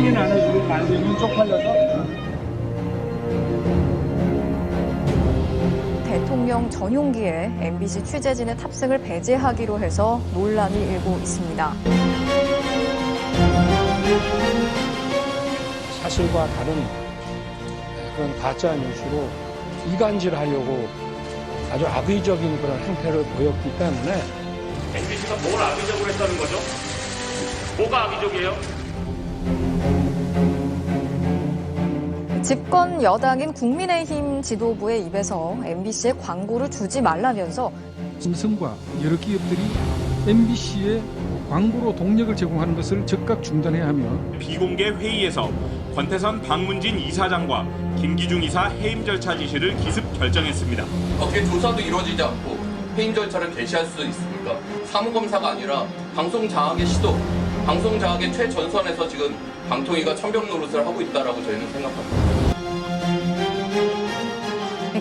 승인 안 해주고 안 되면 쪽팔려서 대통령 전용기에 MBC 취재진의 탑승을 배제하기로 해서 논란이 일고 있습니다. 사실과 다른 그런 가짜 뉴스로 이간질하려고 아주 악의적인 그런 행태를 보였기 때문에 MBC가 뭘 악의적으로 했다는 거죠? 뭐가 악의적이에요? 집권 여당인 국민의힘 지도부의 입에서 MBC에 광고를 주지 말라면서 삼성과 여러 기업들이 MBC에 광고로 동력을 제공하는 것을 즉각 중단해야 하며 비공개 회의에서 권태선 박문진 이사장과 김기중 이사 해임 절차 지시를 기습 결정했습니다. 어떻게 조사도 이루어지지 않고 해임 절차를 개시할 수 있습니까? 사무검사가 아니라 방송 장악의 시도, 방송 장악의 최전선에서 지금 방통위가 천병 노릇을 하고 있다라고 저희는 생각합니다.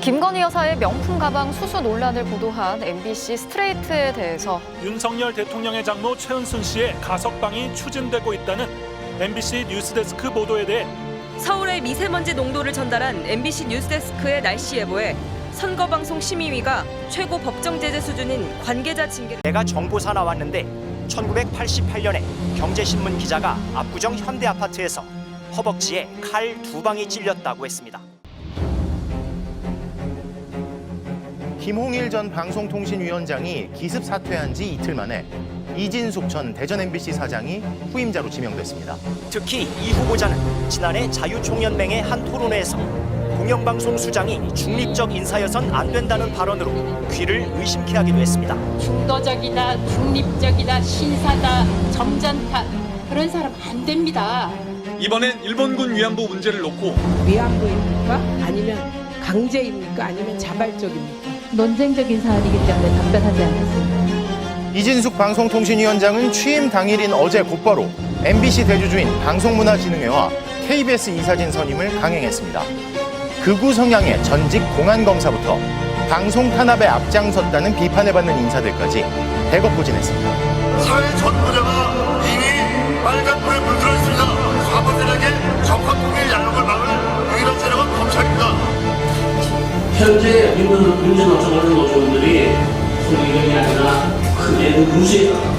김건희 여사의 명품 가방 수수 논란을 보도한 MBC 스트레이트에 대해서 윤석열 대통령의 장모 최은순 씨의 가석방이 추진되고 있다는 MBC 뉴스데스크 보도에 대해 서울의 미세먼지 농도를 전달한 MBC 뉴스데스크의 날씨 예보에 선거방송 심의위가 최고 법정 제재 수준인 관계자 징계 내가 정보사 나왔는데 1988년에 경제신문 기자가 압구정 현대아파트에서 허벅지에 칼 두 방이 찔렸다고 했습니다. 김홍일 전 방송통신위원장이 기습 사퇴한 지 이틀 만에 이진숙 전 대전 MBC 사장이 후임자로 지명됐습니다. 특히 이 후보자는 지난해 자유총연맹의 한 토론회에서 공영방송 수장이 중립적 인사여선 안 된다는 발언으로 귀를 의심케 하기도 했습니다. 중도적이다, 중립적이다, 신사다, 점잖다 그런 사람 안 됩니다. 이번엔 일본군 위안부 문제를 놓고 위안부입니까? 아니면 강제입니까? 아니면 자발적입니까? 논쟁적인 사안이기 때문에 답변하지 않겠습니다. 이진숙 방송통신위원장은 취임 당일인 어제 곧바로 MBC 대주주인 방송문화진흥회와 KBS 이사진 선임을 강행했습니다. 극우 성향의 전직 공안검사부터 방송 탄압에 앞장섰다는 비판을 받는 인사들까지 대거 포진했습니다. 사회 전부자가 현재 민주노총 같은 노조원들이 소리경이 아니라 크게 무시했다.